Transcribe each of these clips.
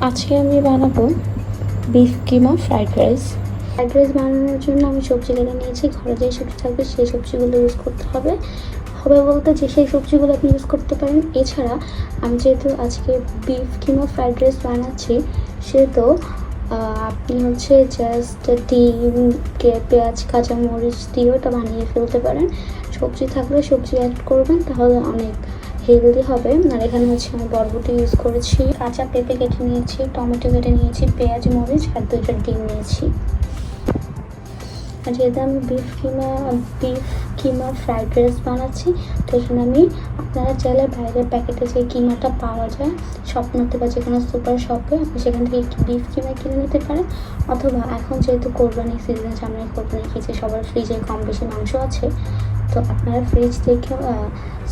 আজকে আমি বানাবো beef keema fried rice fried rice বানানোর জন্য আমি সবজি কেটে নিয়েছি। ঘরে যে সবজি থাকবে সেই সবজিগুলো ইউজ করতে হবে। হবে বলতে যে সেই সবজিগুলো আপনি ইউজ করতে পারেন। এছাড়া আমি যেহেতু আজকে বিফ কিমা ফ্রাইড রাইস বানাচ্ছি, সেহেতু আপনি হচ্ছে জাস্ট ডিম, কে- পেঁয়াজ, কাঁচামরিচ দিয়ে ওটা বানিয়ে ফেলতে পারেন। সবজি থাকলে সবজি অ্যাড করবেন, তাহলে অনেক হেলদি হবে, আর এখানে হচ্ছে আমি বরবটি ইউজ করেছি। কাঁচা পেঁপে কেটে নিয়েছি, টমেটো কেটে নিয়েছি, পেঁয়াজ, মরিচ, আর দুইটা ডিম নিয়েছি। আর যেহেতু আমি beef keema beef keema fried rice বানাচ্ছি, তো এখানে আমি আপনারা চাইলে বাইরের প্যাকেটে যে কিমাটা পাওয়া যায়, স্বপ্নতে বা যে কোনো সুপার শপে আপনি সেখান থেকে বিফ কিমা কিনে নিতে পারেন। অথবা এখন যেহেতু কোরবানি সিজন সামনে কোরবানি খেয়েছে সবার ফ্রিজে কম বেশি মাংস আছে তো আপনারা ফ্রিজ থেকে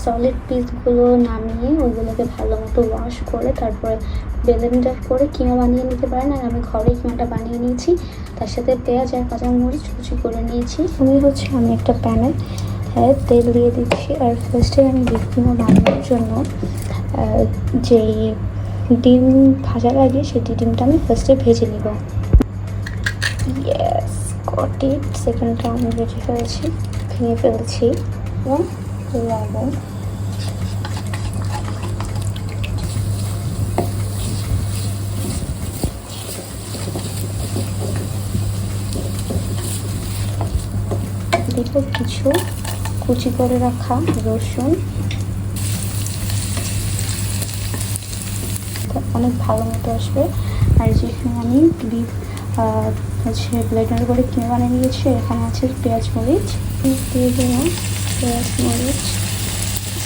সলিড পিসগুলো নামিয়ে ওইগুলোকে ভালো মতো ওয়াশ করে, তারপরে ব্লেন্ডার করে কিমা বানিয়ে নিতে পারেন। আর আমি ঘরে কিমাটা বানিয়ে নিয়েছি। তার সাথে পেঁয়াজ আর কাঁচামরিচ কুচি করে নিয়েছি। আমি হচ্ছে আমি একটা প্যানে হ্যাঁ তেল দিয়ে দিচ্ছি। আর ফার্স্টে আমি কিমা বানানোর জন্য যেই ডিম ভাজার আগে সেই ডিমটা আমি ফার্স্টে ভেজে নিব। ইয়েস গট সেকেন্ডটা আমি ভেজে ফেলেছি। ভেঙে ফেলছি। এবং লবণ কিছু কুচি করে রাখা রসুন। অনেক ভালো মতো আসবে। আর যেখানে আমি বিফ হচ্ছে ব্লেন্ডার করে কিনে বানিয়ে নিয়েছি। এখানে আছে পেঁয়াজ মরিচ, দিয়ে দিলাম পেঁয়াজ মরিচ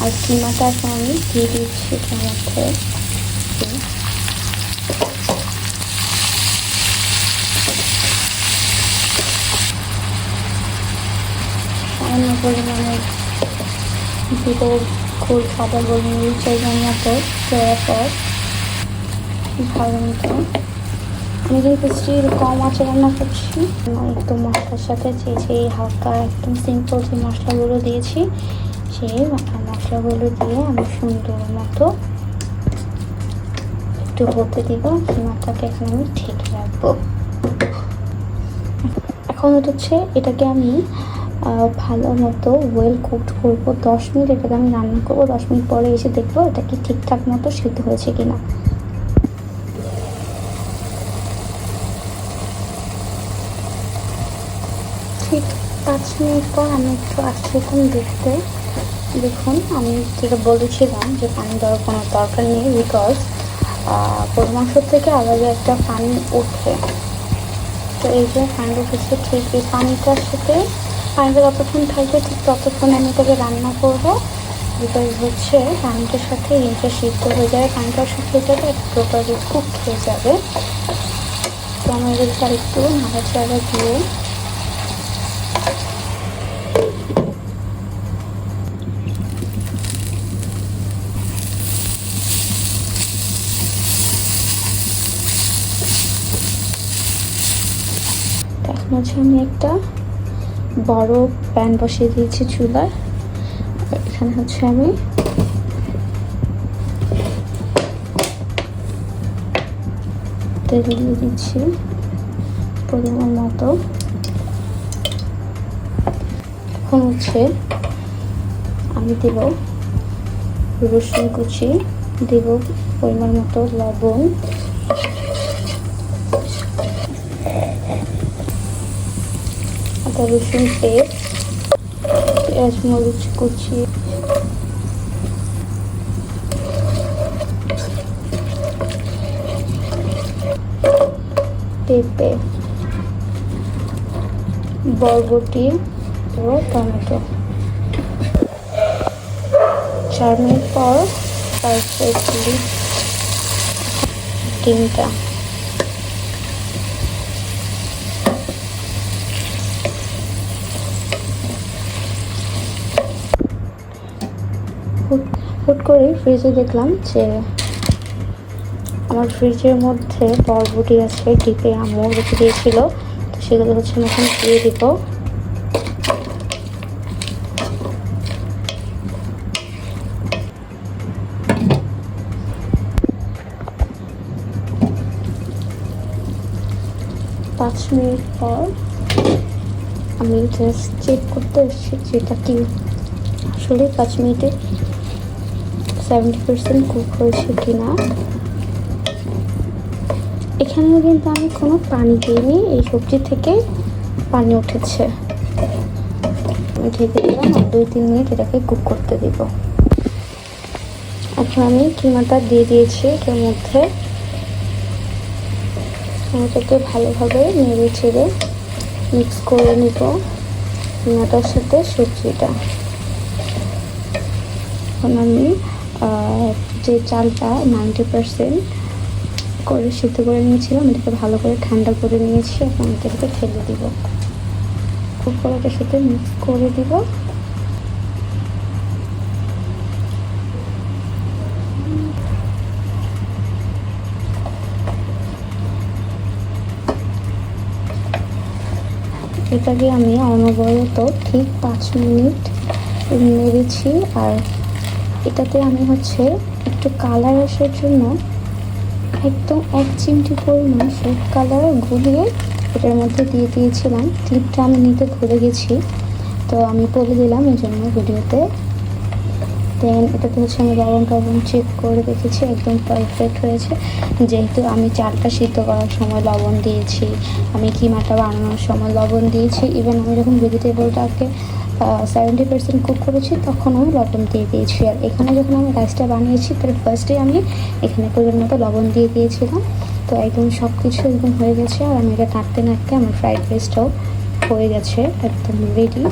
আর কিমাটা এখন আমি দিয়ে দিচ্ছি এটার মধ্যে। সামান্য পরিমাণে দিব খুব সাদা গোলমরিচ এর মতো দেওয়ার পর ভালো মতো আমি যেহেতু স্টিল কম আঁচে রান্না করছি। একদম মশলার সাথে যে যে হালকা একদম সিম্পল যে মশলাগুলো দিয়েছি, সেই মশলাগুলো দিয়ে আমি সুন্দর মতো একটু হতে দিব, কিমাটাকে এখন আমি ঠেকে রাখব। এখন হচ্ছে এটাকে আমি ভালো মতো ওয়েল কুকড করব। দশ মিনিট এটাকে আমি রান্না করব, দশ মিনিট পরে এসে দেখব এটা কি ঠিকঠাক মতো সিদ্ধ হয়েছে কিনা ঠিক পাঁচ মিনিট পর আমি একটু আসছিলাম দেখতে। দেখুন, আমি যেটা বলেছিলাম যে পানি দেওয়ার কোনো দরকার নেই বিকজ মাংস থেকে আলাদা একটা পানি ওঠে। তো এই যে পানি উঠেছে, ঠিক এই পানিটার সাথে পানিটা যতক্ষণ থাকবে, ঠিক ততক্ষণ আমি এটাকে রান্না করব। বিকজ হচ্ছে পানিটার সাথে ইনটা সিদ্ধ হয়ে যাবে পানিটাও শুকিয়ে যাবে প্রপারলি কুক হয়ে যাবে। তো আমি এগুলোকে আরেকটু নাড়াচাড়া দিয়ে হচ্ছে আমি একটা বড় প্যান বসিয়ে দিয়েছি চুলায়। এখানে হচ্ছে আমি তেল দিয়ে দিচ্ছি পরিমাণ মতো। এখন হচ্ছে আমি দেব রসুন কুচি, দেব পরিমাণ মতো লবণ। রসুন পেস্ট পেঁয়াজ মরিচ কুচি। পেঁপে বরবটি ও টমেটো। চার মিনিট পর পারফেক্টলি ডিমটা। হুট হুট করে ফ্রিজে দেখলাম যে আমার ফ্রিজের মধ্যে বরবটি আছে, ডিপে আম্মু রেখে দিয়েছিল। তো সেগুলো হচ্ছে আমি এখন দিয়ে দিব। পাঁচ মিনিট পর আমি জাস্ট চেক করতে এসেছি যেটা কি। আসলে পাঁচ মিনিটে সেভেন্টি পার্সেন্ট কুক হয়েছে কিনা। এখানেও কিন্তু আমি কোনো পানি দিইনি, এই সবজি থেকে পানি উঠেছে। আমি ঢেকে দিলাম আর দুই তিন মিনিট এটাকে কুক করতে দিব। এখন আমি কিমাটা দিয়ে দিয়েছি এটার মধ্যে। এটাকে ভালোভাবে নেড়ে চেড়ে মিক্স করে নিব কিমাটার সাথে সবজিটা। এখন আমি যে চালটা নাইনটি পারসেন্ট করে সিদ্ধ করে নিয়েছিলাম, এটাকে ভালো করে ঠান্ডা করে নিয়েছি, এখন এটাকে ফেলে দিব। খুব করে সাথে মিক্স করে দিব। এটাকে আমি অনবরত ঠিক পাঁচ মিনিট নেড়েছি আর এটাতে আমি হচ্ছে একটু কালার আসার জন্য একদম এক চিমটি পরিমাণ ফুড কালার গুলিয়ে এটার মধ্যে দিয়ে দিয়েছিলাম। ক্লিপটা আমি নিতে ভুলে গেছি। তো আমি বলে দিলাম এই জন্য ভিডিওতে। দেন এটাতে হচ্ছে আমি লবণ টবণ চেক করে দেখেছি একদম পারফেক্ট হয়েছে। যেহেতু আমি চালটা সিদ্ধ করার সময় লবণ দিয়েছি, আমি কিমাটা বানানোর সময় লবণ দিয়েছি ইভেন আমি যখন ভেজিটেবলটাকে সেভেন্টি পার্সেন্ট কুক করেছি, তখন আমি লবণ দিয়ে দিয়েছি। আর এখানে যখন আমি রাইসটা বানিয়েছি, তার ফার্স্টে আমি এখানে পরিমাণ মতো লবণ দিয়ে দিয়েছিলাম। তো একদম সব কিছু একদম হয়ে গেছে, আর আমি এটা নাড়তে নাড়তে আমার ফ্রাইড রাইসটাও হয়ে গেছে, একদম রেডি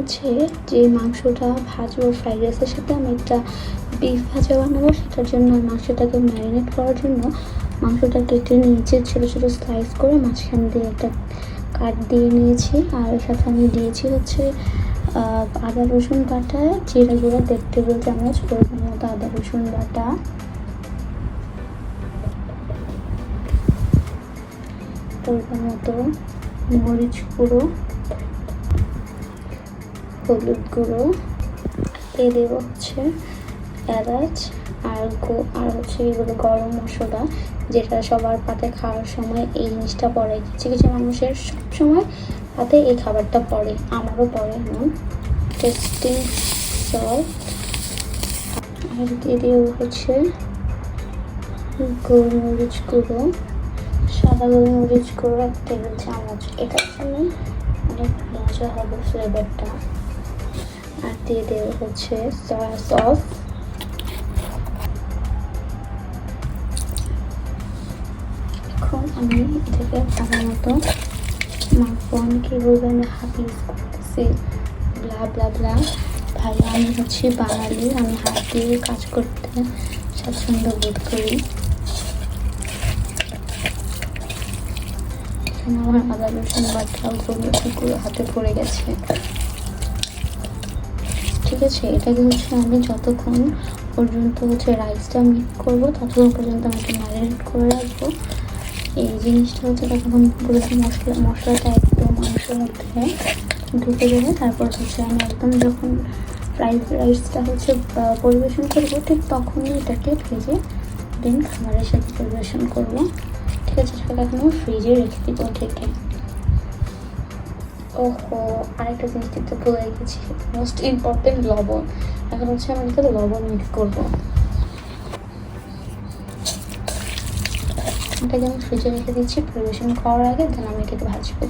হচ্ছে যে মাংসটা ভাজবো ফ্রাইড রাইসের সাথে আমি একটা বিফ ভাজা বানাবো, সেটার জন্য মাংসটাকে ম্যারিনেট করার জন্য মাংসটা কেটে নিয়েছি ছোটো ছোটো স্লাইস করে মাঝখান দিয়ে একটা কাট দিয়ে নিয়েছি। আর সাথে আমি দিয়েছি হচ্ছে আদা, রসুন বাটা, জিরা গুঁড়া, দেড় টেবিল চামচ পরিমাণ মতো আদা, রসুন বাটা। পরিমাণ মতো মরিচ গুঁড়ো। হলুদ গুঁড়ো দিয়ে হচ্ছে এলাচ আর গো, আর হচ্ছে এগুলো গরম মশলা, যেটা সবার পাতে খাওয়ার সময় এই জিনিসটা পড়ে। কিছু কিছু মানুষের সবসময় পাতে এই খাবারটা পড়ে, আমারও পড়ে এমন। টেস্টিং সল্ট আর দিয়ে হচ্ছে গোলমরিচ গুঁড়ো সাদা গোলমরিচ গুঁড়ো এক টেবিল চামচ। এটার জন্য অনেক মজা হবে ফ্লেভারটা দিয়ে দেবো হচ্ছে সয়া সস এখন আমি এটাকে ভালো মতো মাখবো। অনেকে বলবে, আমি হাত ইউজ করতেছি। ব্লা ব্লা ব্লা ভাই, আমি হচ্ছে বাঙালি, আমি হাত দিয়ে কাজ করতে স্বাচ্ছন্দ্য বোধ করি। আমার আদা রসুন বাটাও গুলো হাতে পড়ে গেছে। ঠিক আছে এটাকে হচ্ছে আমি যতক্ষণ পর্যন্ত হচ্ছে রাইসটা মিক্স করব, ততক্ষণ পর্যন্ত আমি এটা ম্যারিনেট করে রাখব। এই জিনিসটা হচ্ছে ততক্ষণ পুরোটা মশলা, মশলাটা একদম মাংসের মধ্যে ঢুকে যাবে। তারপর হচ্ছে আমি একদম যখন ফ্রাইড রাইসটা হচ্ছে পরিবেশন করব, ঠিক তখনই এটাকে ভেজে দেন খাবারের সাথে পরিবেশন করব। ঠিক আছে সেটাকে এখনও ফ্রিজে রেখে দিব থেকে ওহো, আরেকটা জিনিস দিতে ভুলে গেছি। মোস্ট ইম্পর্টেন্ট লবণ। এখন হচ্ছে আমি এটাতে লবণ মিক্স করব। এটাকে আমি ফ্রিজে রেখে দিচ্ছি, পরিবেশন করার আগে দেন আমি এটাকে ভাজবো।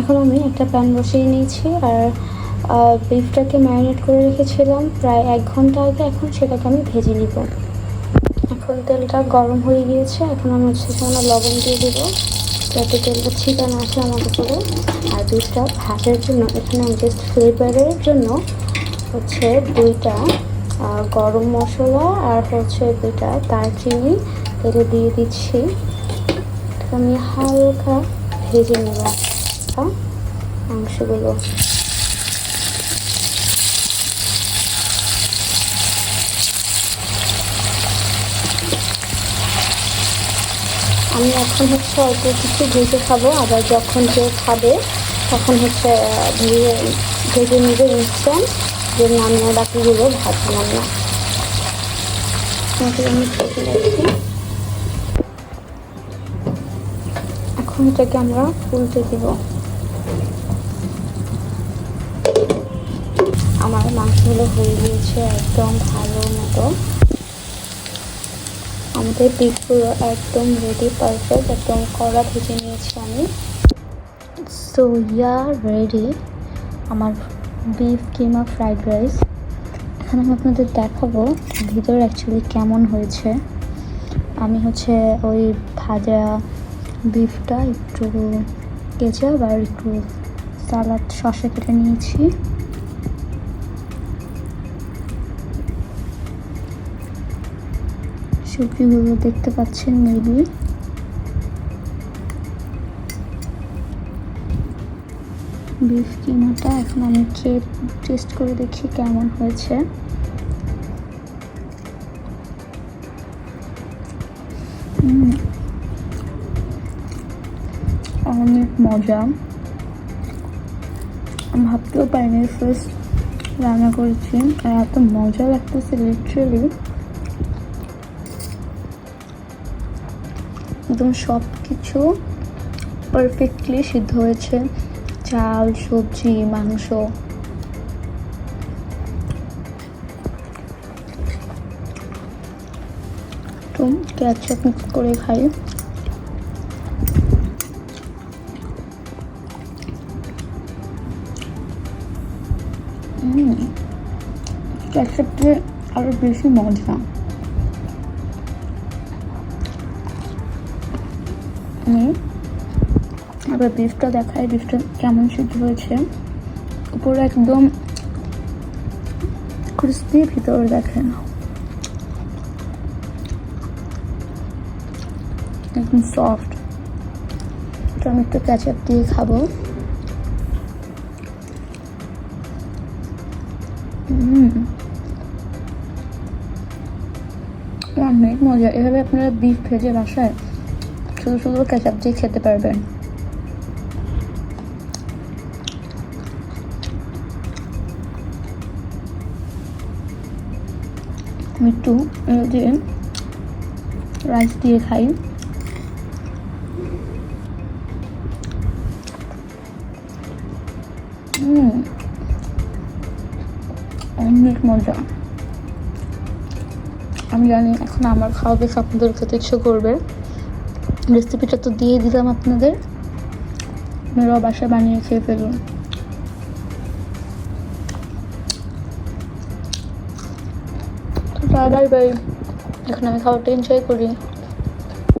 এখন আমি একটা প্যান বসিয়ে নিয়েছি আর বিফটাকে ম্যারিনেট করে রেখেছিলাম। প্রায় এক ঘণ্টা আগে এখন সেটাকে আমি ভেজে নিব। এখন তেলটা গরম হয়ে গিয়েছে, এখন আমি হচ্ছে সেখানে লবণ দিয়ে দেবো। যাতে তেলটা ছিটা না আসে আমার উপরে আর দুইটা ভাতের জন্য, এখানে আমি জাস্ট ফ্লেভারের জন্য হচ্ছে দুইটা গরম মশলা আর হচ্ছে দুইটা দারচিনি তেলে দিয়ে দিচ্ছি। আমি হালকা ভেজে নেব। মাংসগুলো। আমি এখন হচ্ছে অল্প কিছু ভেজে খাব। আবার যখন কেউ খাবে, তখন হচ্ছে ভেজে ভেজে নিবে ইনস্ট্যান্ট যে নামিয়ে বাকিগুলো ভাজলাম না তোমাকে আমি এখন এটাকে আমরা উল্টে দিব। আমার মাংসগুলো হয়ে গিয়েছে একদম ভালো মতো। আমাদের বিফগুলো একদম রেডি পারফেক্ট একদম কড়া ভেজে নিয়েছি আমি। সো ইয়া রেডি আমার বিফ কিমা ফ্রাইড রাইস এখানে আমি আপনাদের দেখাবো ভিতর অ্যাকচুয়ালি কেমন হয়েছে। আমি হচ্ছে ওই ভাজা বিফটা একটু কেচাপ আর একটু সালাদ শসা কেটে নিয়েছি। সবজিগুলো দেখতে পাচ্ছেন মেবি বিফ কিমাটা এখন আমি খেয়ে টেস্ট করে দেখি কেমন হয়েছে। অনেক মজা। ভাবতেও পারিনি ফার্স্ট রান্না করেছি, আর এত মজা লাগতেছে লিটারেলি একদম সব কিছু পারফেক্টলি সিদ্ধ হয়েছে। চাল, সবজি, মাংস। তো ক্যাচআপ মিক্স করে খাই। ক্যাচআপটা আরও বেশি মজা। আমি এবার বিফটা দেখাই বিফটা কেমন সিদ্ধ হয়েছে। উপরে একদম ক্রিস্পি ভিতরে দেখেন। একদম সফট তো আমি একটু ক্যাচআপ দিয়ে খাব। অনেক মজা। এভাবে আপনারা বিফ ভেজে বাসায় শুধু শুধু কেচাপ দিয়ে খেতে পারবেন একটু এটা রাইস দিয়ে খাই। অনেক মজা। আমি জানি এখন আমার খাওয়া বেশ আপনাদের খেতে ইচ্ছে করবে। রেসিপিটা তো দিয়ে দিলাম আপনাদের। আপনারাও বানিয়ে খেয়ে ফেলুন। বাই বাই এখন আমি খাওয়াটা এনজয় করি।